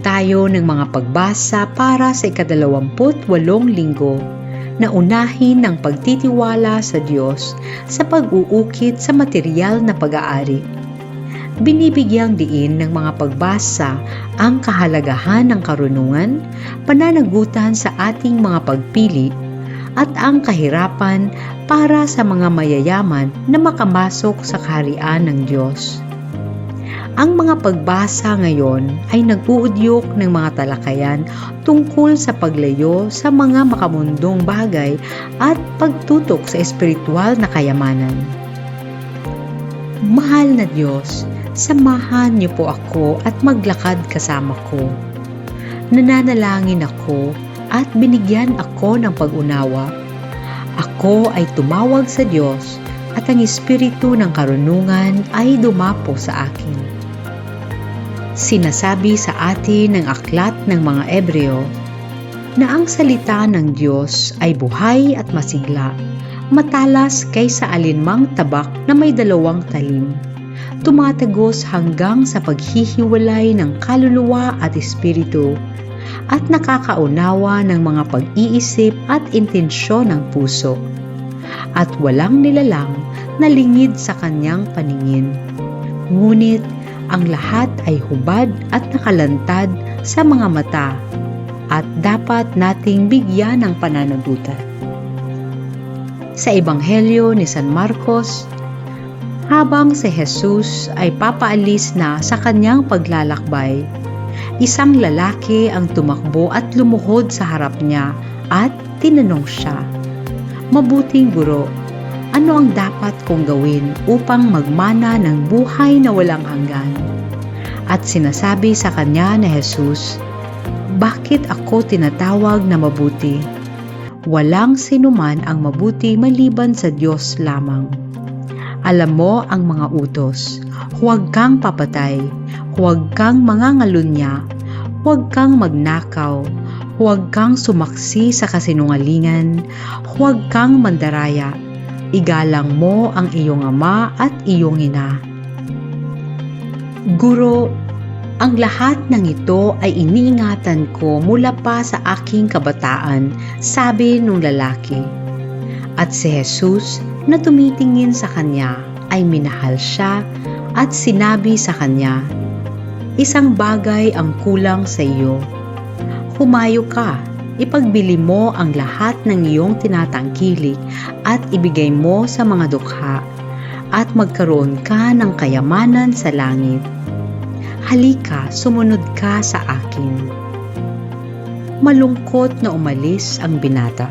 tayo ng mga pagbasa para sa ikadalawamput walong linggo na unahin ng pagtitiwala sa Diyos sa pag-uukit sa material na pag-aari. Binibigyang diin ng mga pagbasa ang kahalagahan ng karunungan, pananagutan sa ating mga pagpili, at ang kahirapan para sa mga mayayaman na makamasok sa kaharian ng Diyos. Ang mga pagbasa ngayon ay nag-uudyok ng mga talakayan tungkol sa paglayo sa mga makamundong bagay at pagtutok sa espiritual na kayamanan. Mahal na Diyos, samahan niyo po ako at maglakad kasama ko. Nananalangin ako at binigyan ako ng pag-unawa. Ako ay tumawag sa Diyos at ang Espiritu ng karunungan ay dumapo sa akin. Sinasabi sa atin ng aklat ng mga Ebreo na ang salita ng Diyos ay buhay at masigla, matalas kaysa alinmang tabak na may dalawang talim. Tumatagos hanggang sa paghihiwalay ng kaluluwa at espiritu at nakakaunawa ng mga pag-iisip at intensyon ng puso at walang nilalang na lingid sa kanyang paningin. Ngunit ang lahat ay hubad at nakalantad sa mga mata at dapat nating bigyan ng pananagutan. Sa Ebanghelyo ni San Marcos, habang si Jesus ay papaalis na sa kanyang paglalakbay, isang lalaki ang tumakbo at lumuhod sa harap niya at tinanong siya, Mabuting guro, ano ang dapat kong gawin upang magmana ng buhay na walang hanggan? At sinasabi sa kanya ni Jesus, Bakit ako tinatawag na mabuti? Walang sinuman ang mabuti maliban sa Diyos lamang. Alam mo ang mga utos. Huwag kang papatay. Huwag kang mangangalunya. Huwag kang magnakaw. Huwag kang sumaksi sa kasinungalingan. Huwag kang mandaraya igalang mo ang iyong ama at iyong ina. Guro, ang lahat ng ito ay iniingatan ko mula pa sa aking kabataan, sabi nung lalaki. At si Jesus na tumitingin sa kanya ay minahal siya at sinabi sa kanya, Isang bagay ang kulang sa iyo. Humayo ka ipagbili mo ang lahat ng iyong tinatangkilik at ibigay mo sa mga dukha at magkaroon ka ng kayamanan sa langit. Halika, sumunod ka sa akin. Malungkot na umalis ang binata.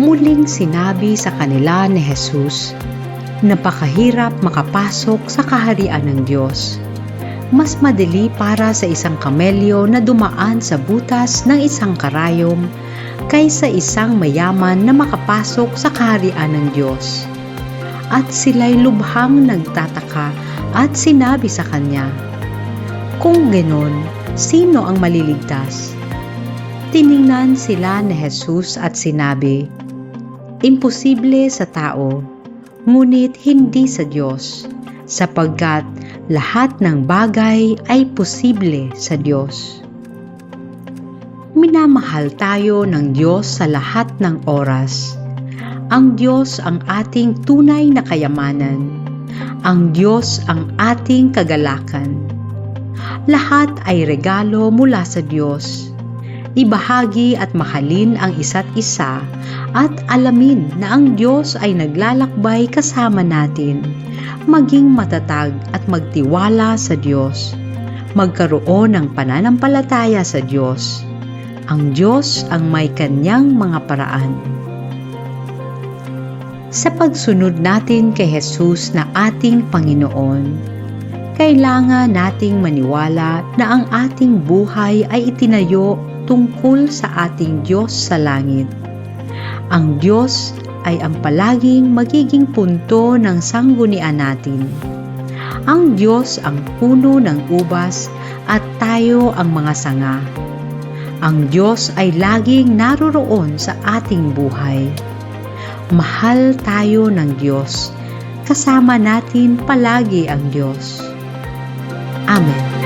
Muling sinabi sa kanila ni Jesus, napakahirap makapasok sa kaharian ng Diyos mas madali para sa isang kamelyo na dumaan sa butas ng isang karayom kaysa isang mayaman na makapasok sa kaharian ng Diyos. At sila'y lubhang nagtataka at sinabi sa kanya, Kung ganon, sino ang maliligtas? Tiningnan sila ni Jesus at sinabi, Imposible sa tao, ngunit hindi sa Diyos, sapagkat lahat ng bagay ay posible sa Diyos. Minamahal tayo ng Diyos sa lahat ng oras. Ang Diyos ang ating tunay na kayamanan. Ang Diyos ang ating kagalakan. Lahat ay regalo mula sa Diyos. Ibahagi at mahalin ang isa't isa at alamin na ang Diyos ay naglalakbay kasama natin maging matatag at magtiwala sa Diyos. Magkaroon ng pananampalataya sa Diyos. Ang Diyos ang may kanyang mga paraan. Sa pagsunod natin kay Jesus na ating Panginoon, kailangan nating maniwala na ang ating buhay ay itinayo tungkol sa ating Diyos sa langit. Ang Diyos ay ang palaging magiging punto ng sanggunian natin. Ang Diyos ang puno ng ubas at tayo ang mga sanga. Ang Diyos ay laging naroroon sa ating buhay. Mahal tayo ng Diyos. Kasama natin palagi ang Diyos. Amen.